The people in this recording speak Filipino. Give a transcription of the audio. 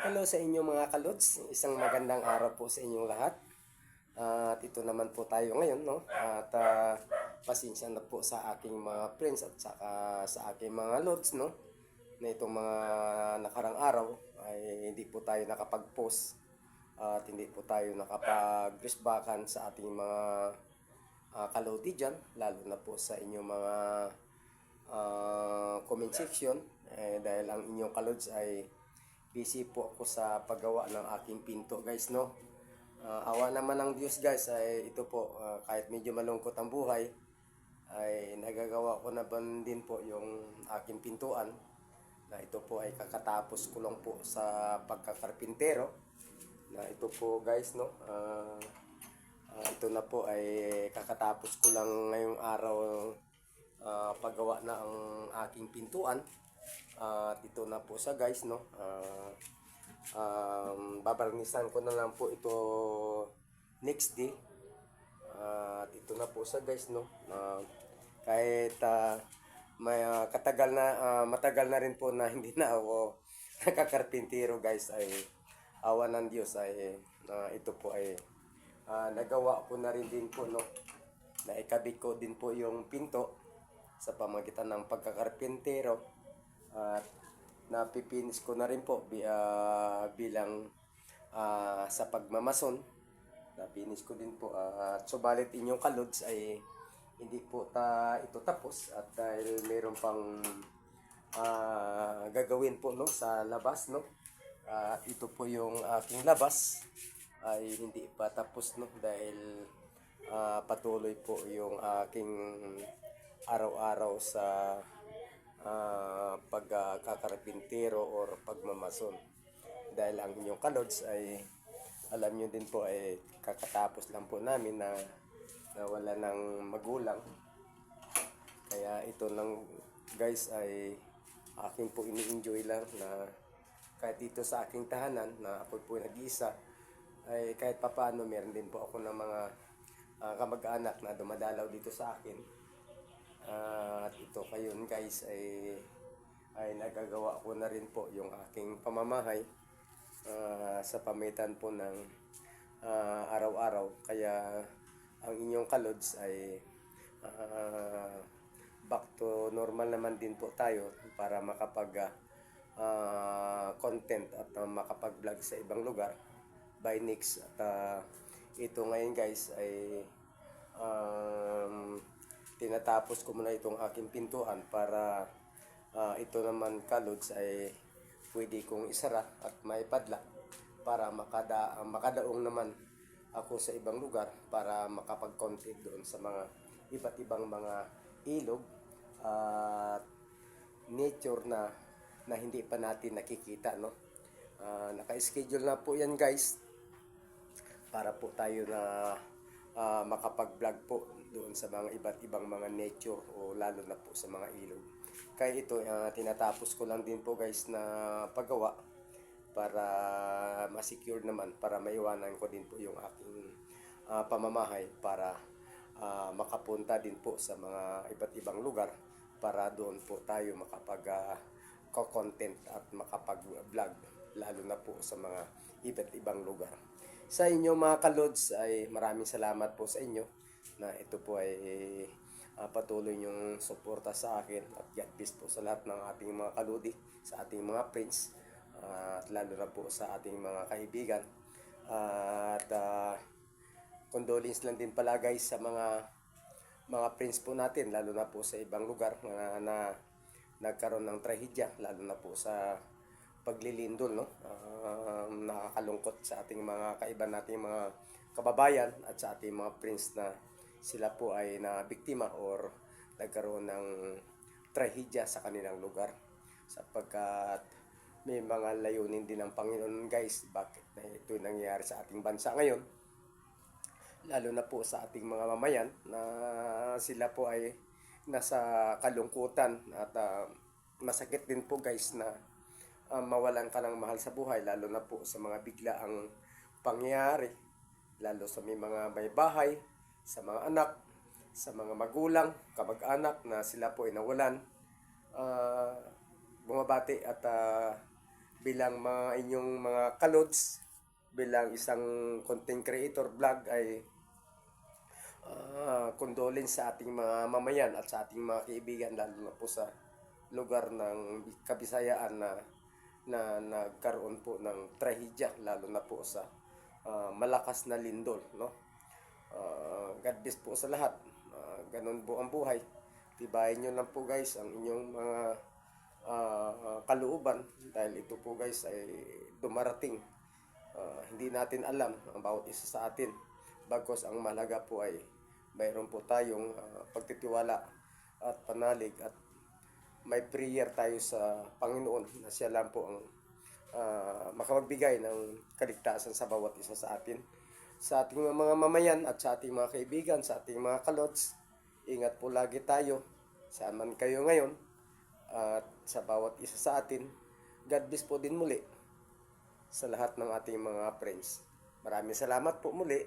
Hello sa inyo mga kalods. Isang magandang araw po sa inyong lahat. at ito naman po tayo ngayon, no? At ah, pasensya na po sa aking mga friends at saka sa aking mga lods, no? Na itong mga nakarang araw ay hindi po tayo nakapag-post at hindi po tayo nakapag-respectan sa ating mga uh, kalodi dyan, lalo na po sa inyong mga ah, comment section eh, dahil ang inyong kalods ay busy po ako sa paggawa ng aking pinto guys no? Ah, awa naman ng Diyos guys ay ito po ah, kahit medyo malungkot ang buhay ay nagagawa ko na din po yung aking pintuan na ito po ay kakatapos ko lang po sa pagkakarpintero na ito po guys no? Ah, ah, ito na po ay kakatapos ko lang ngayong araw ah, paggawa na ang aking pintuan at ito na po sa guys no? Ah, um, babarnisan ko na lang po ito next day. At ito na po sa guys no? Ah, kahit ah, may ah, katagal na ah, matagal na rin po na hindi na ako nakakarpintero guys ay awa ng Diyos ay ah, ito po ay ah, nagawa ko na rin din po no? Na ikabit ko din po yung pinto sa pamagitan ng pagkakarpintero at napipinis ko na rin po bi- ah, bilang ah, sa pagmamason. Napinis ko din po. Ah, at subalit inyong kalods ay hindi po ta ito tapos. At dahil mayroon pang ah, gagawin po no sa labas no? At ito po yung aking labas ay hindi pa tapos no? Dahil ah, patuloy po yung aking araw-araw sa ah, pagkakarapintero or pagmamason. Dahil ang inyong kalods ay alam nyo din po ay kakatapos lang po namin na nawala ng magulang. Kaya ito lang guys ay akin po ini-enjoy lang na kahit dito sa aking tahanan na ako po nag-iisa ay kahit papaano meron din po ako ng mga ah, kamag-anak na dumadalaw dito sa akin Ah, at ito kayon guys ay ay nagagawa ko na rin po yung aking pamamahay ah, sa pamitan po ng ah, araw-araw. Kaya ang inyong kalods ay ah, back to normal naman din po tayo para makapag ah, content at ah, makapag-vlog sa ibang lugar. By next at ah, ito ngayon guys ay um, tinatapos ko muna itong aking pintuan para ah, ito naman kalods ay pwede kong isara at maipadla para makada, makadaong naman ako sa ibang lugar para makapag-content doon sa mga iba't ibang mga ilog at nature na na hindi pa natin nakikita no? Ah, naka-schedule na po yan guys para po tayo na ah, makapag-vlog po doon sa mga iba't ibang mga nature o lalo na po sa mga ilog. Kaya ito, ah, tinatapos ko lang din po guys na paggawa para ma-secure naman, para maiwanan ko din po yung aking ah, pamamahay para ah, makapunta din po sa mga iba't ibang lugar para doon po tayo makapag ah, ko-content at makapag-vlog lalo na po sa mga iba't ibang lugar. Sa inyo mga kalods ay maraming salamat po sa inyo na ito po ay ah, patuloy yung suporta sa akin at God bless po sa lahat ng ating mga kaludi, sa ating mga friends ah, at lalo na po sa ating mga kaibigan. at ah, condolence lang din pala guys sa mga mga friends po natin lalo na po sa ibang lugar na, na nagkaroon ng trahedya lalo na po sa paglilindol no Um, nakakalungkot sa ating mga kaiba nating mga kababayan at sa ating mga friends na sila po ay na biktima or nagkaroon ng trahedya sa kanilang lugar. Sapagkat may mga layunin din ng Panginoon guys bakit na ito nangyayari sa ating bansa ngayon. Lalo na po sa ating mga mamayan na sila po ay nasa kalungkutan at ah, masakit din po guys na ah, mawalan ka ng mahal sa buhay lalo na po sa mga biglaang pangyayari. Lalo sa may mga may bahay sa mga anak sa mga magulang kamag-anak na sila po ay nawalan Ah, bumabati at ah, bilang mga inyong mga kalods, bilang isang content creator vlog ay ah condolence sa ating mga mamayan at sa ating mga kaibigan lalo na po sa lugar ng Kabisayaan na na nagkaroon po ng trahedya lalo na po sa ah, malakas na lindol no Ah, God bless po sa lahat. Ah, ganun po ang buhay. Tibayin nyo lang po guys ang inyong mga ah, kalooban. Dahil ito po guys ay dumarating. Ah, hindi natin alam ang bawat isa sa atin. Bagkos ang malaga po ay mayroon po tayong ah, pagtitiwala at panalig at may prayer tayo sa Panginoon na siya lang po ang ah, makapagbigay ng kaligtasan sa bawat isa sa atin. Sa ating mga mamayan at sa ating mga kaibigan, sa ating mga kalots, ingat po lagi tayo. Saan man kayo ngayon at sa bawat isa sa atin. God bless po din muli sa lahat ng ating mga friends. Maraming salamat po muli.